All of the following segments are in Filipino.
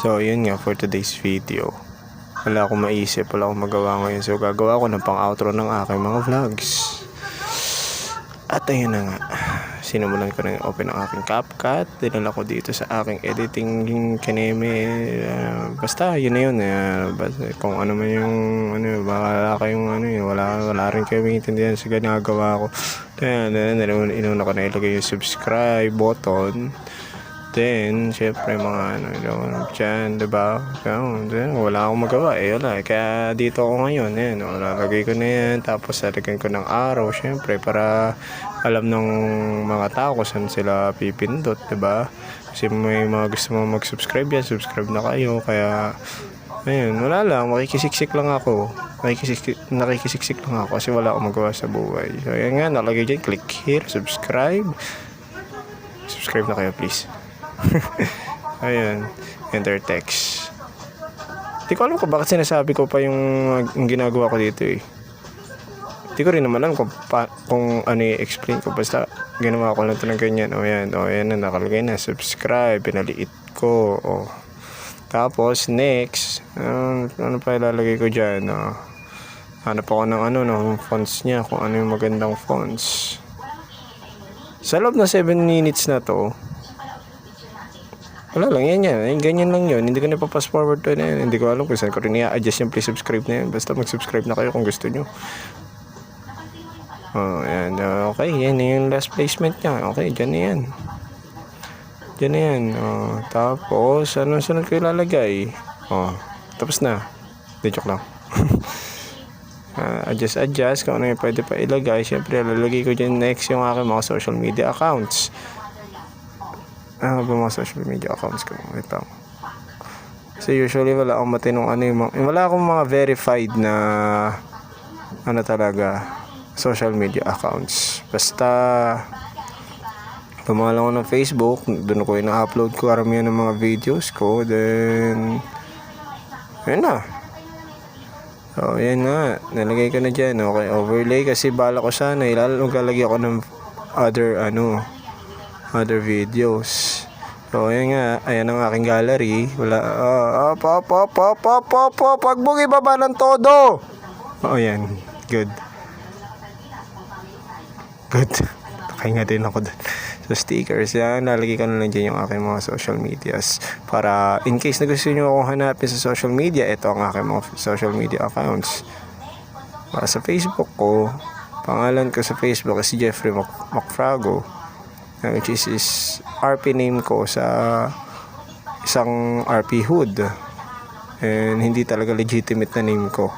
So, yun nga for today's video. Wala akong maisip, wala akong magawa ngayon. So, gagawa ko ng pang-outro ng aking mga vlogs. At ayun na nga. Sinimulan ko na open ng aking CapCut. Dinala ko dito sa aking editing kaneme. Uh, basta, yun na yun. Uh, basta, kung ano man yung, ano, wala kayong, ano, yun, wala, wala rin kayo maintindihan sa ginagawa ko. Then, then, then, inuna ko na ilagay yung subscribe button. Then, syempre, mga ano, ano dyan, diba? Then, wala akong magawa, eh, wala. Kaya, dito ako ngayon, eh, no, lalagay ko na yan, tapos lalagyan ko ng araw, syempre, para alam ng mga tao kung saan sila pipindot, diba? Kasi may mga gusto mo mag-subscribe yan, subscribe na kayo, kaya, ayun, wala lang, makikisiksik lang ako. Nakikisiksik, nakikisiksik lang ako kasi wala akong magawa sa buhay. So, yan nga, nalagay dyan, click here, subscribe. Subscribe na kayo, please. Ayun, enter text. Hindi ko alam kung bakit sinasabi ko pa yung, yung ginagawa ko dito eh. Hindi ko rin naman alam kung, pa, kung ano i-explain ko. Basta ginawa ko lang ito ng ganyan. O yan, o yan na nakalagay na. Subscribe, pinaliit ko. O. Tapos, next. Um, ano pa ilalagay ko dyan? O. Hanap ako ng ano, no, fonts niya. Kung ano yung magandang fonts. Sa loob na 7 minutes na to, wala lang, yan yan. Ganyan lang yun. Hindi ko na papas forward to na yan. Hindi ko alam kung saan ko rin i-adjust yung please subscribe na yan. Basta mag-subscribe na kayo kung gusto nyo. Oh, yan. Okay, yan yung last placement niya. Okay, dyan na yan. Dyan na yan. Oh, tapos, ano sunod ko ilalagay? Oh, tapos na. Hindi, joke lang. Ah, adjust, adjust. Kung ano yung pwede pa ilagay. Siyempre, lalagay ko dyan next yung aking mga social media accounts. Ano ba mga social media accounts ko? Wait lang. So usually wala akong matinong ano yung mga, wala akong mga verified na ano talaga social media accounts. Basta Pumalang ako ng Facebook, doon ko ina-upload ko karamihan ng mga videos ko, then yun na. So, yan nga. Nalagay ko na dyan. Okay, overlay kasi bala ko sana. Ilalagay ako ng other, ano, other videos. So, ayan nga. Ayan ang aking gallery. Wala, ah, op, op, op, op, op, op, op. Pag mo ibaba ng todo. Oh, yan. Good. Good. Takay nga din ako dun. So, stickers. Yan. Lalagay ko na lang dyan yung aking mga social medias. Para, in case na gusto nyo akong hanapin sa social media, ito ang aking mga social media accounts. Para sa Facebook ko, pangalan ko sa Facebook is Jeffrey Mac- Macfrago. Which is, is RP name ko sa isang RP hood. And hindi talaga legitimate na name ko.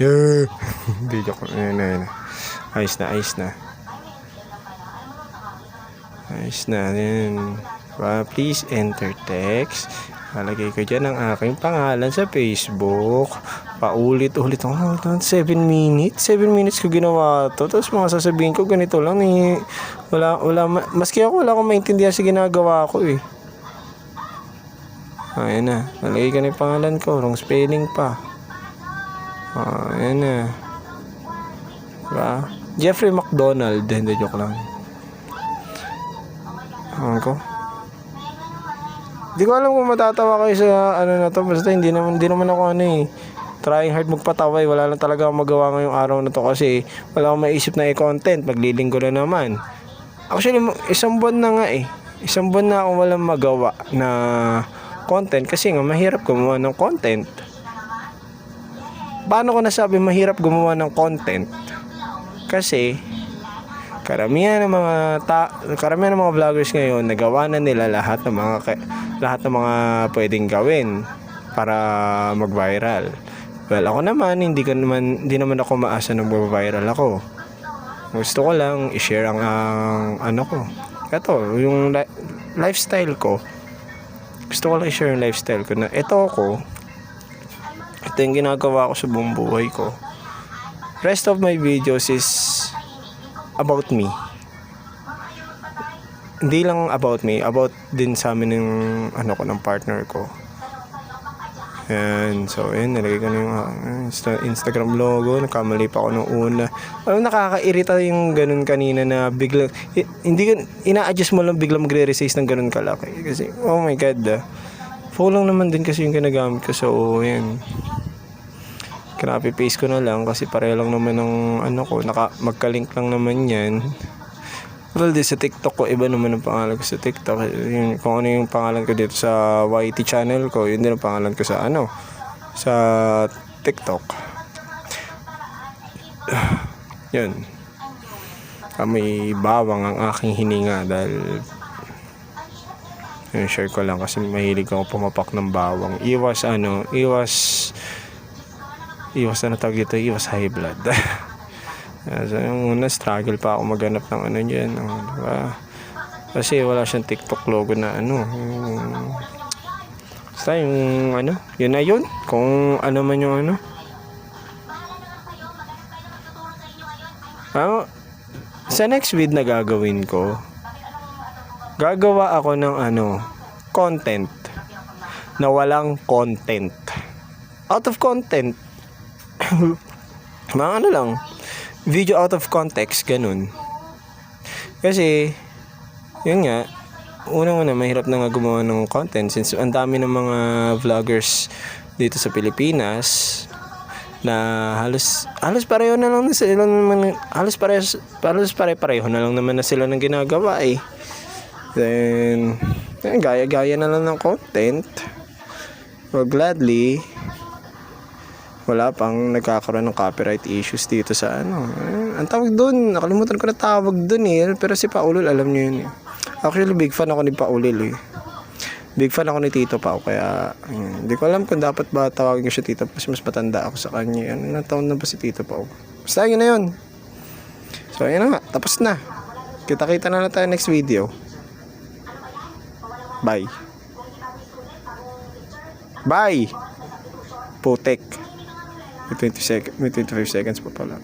Yeah. Na, ayun. Ayos na, ayos na. Ayos na. Then, uh, please enter text. Lalagay ko dyan ang aking pangalan sa Facebook. Paulit-ulit ako. 7 minutes? 7 minutes ko ginawa to. Tapos mga sasabihin ko, ganito lang. Eh. Wala, wala, ma- maski ako, wala akong maintindihan sa ginagawa ko eh. Ayan na. Nalagay ko na yung pangalan ko. Wrong spelling pa. Ah, ayan na. Diba? Jeffrey McDonald. Hindi, joke lang. Ewan ko. Hindi ko alam kung matatawa kayo sa ano na to. Basta hindi naman, hindi naman ako ano eh. Trying hard magpatawa eh. Wala lang talaga akong magawa ngayong araw na to kasi wala akong maisip na i-content. Maglilinggo na naman. Actually, isang buwan na nga eh. Isang buwan na akong walang magawa na content kasi nga mahirap gumawa ng content. Paano ko nasabi mahirap gumawa ng content? Kasi karamihan ng mga ta- karamihan ng mga vloggers ngayon nagawa na nila lahat ng mga lahat ng mga pwedeng gawin para mag-viral. Well, ako naman hindi ko naman hindi naman ako maasa na mag-viral ako. Gusto ko lang i-share ang, ang ano ko. Ito, yung li- lifestyle ko. Gusto ko lang i-share yung lifestyle ko na ito ako. Ito yung ginagawa ko sa buong buhay ko. Rest of my videos is about me. Hindi lang about me, about din sa amin ng ano ko ng partner ko. Yan. So, ayan. Nilagay ko na yung ah, Insta- Instagram logo. Nakamali pa ako nung una. Alam, nakakairita yung ganun kanina na bigla... i- hindi. Ina-adjust mo lang bigla magre-resize ng ganun kalaki. Kasi, oh my God, ah. Phone lang naman din kasi yung ginagamit ko. So, ayan. Copy paste ko na lang kasi pareho lang naman ng ano ko. Naka, magka-link lang naman yan. Well, di sa TikTok ko, iba naman ang pangalan ko sa TikTok. Yung, kung ano yung pangalan ko dito sa YT channel ko, yun din ang pangalan ko sa ano, sa TikTok. yun. Kami bawang ang aking hininga dahil yun, share ko lang kasi mahilig ako pumapak ng bawang. Iwas ano, iwas iwas na tawag dito, iwas high blood. So, yung una, struggle pa ako maghanap ng ano dyan. Oh, diba? Kasi wala siyang TikTok logo na ano. Yung, basta yung ano, yun na yun. Kung ano man yung ano. Ah, sa next vid na gagawin ko, gagawa ako ng ano, content na walang content. Out of content. Mga ano lang, video out of context, ganun. Kasi, yun nga, unang-una, mahirap na nga gumawa ng content since ang dami ng mga vloggers dito sa Pilipinas na halos halos pareho na lang na sila naman halos pareho halos pare-pareho na lang naman na sila ng ginagawa eh. Then, yun, gaya-gaya na lang ng content. Well, gladly, wala pang nagkakaroon ng copyright issues dito sa ano. Eh, ang tawag doon, nakalimutan ko na tawag doon eh. Pero si Paulol, alam niyo yun eh. Actually, big fan ako ni Paulol eh. Big fan ako ni Tito Pao, kaya hindi ko alam kung dapat ba tawagin ko siya Tito kasi mas matanda ako sa kanya. Ano na taon na ba si Tito Pao? Basta yun na yun. So, ayun na nga. Tapos na. Kita-kita na lang tayo next video. Bye. Bye! Putek. May 20 sec- may 25 seconds pa pala.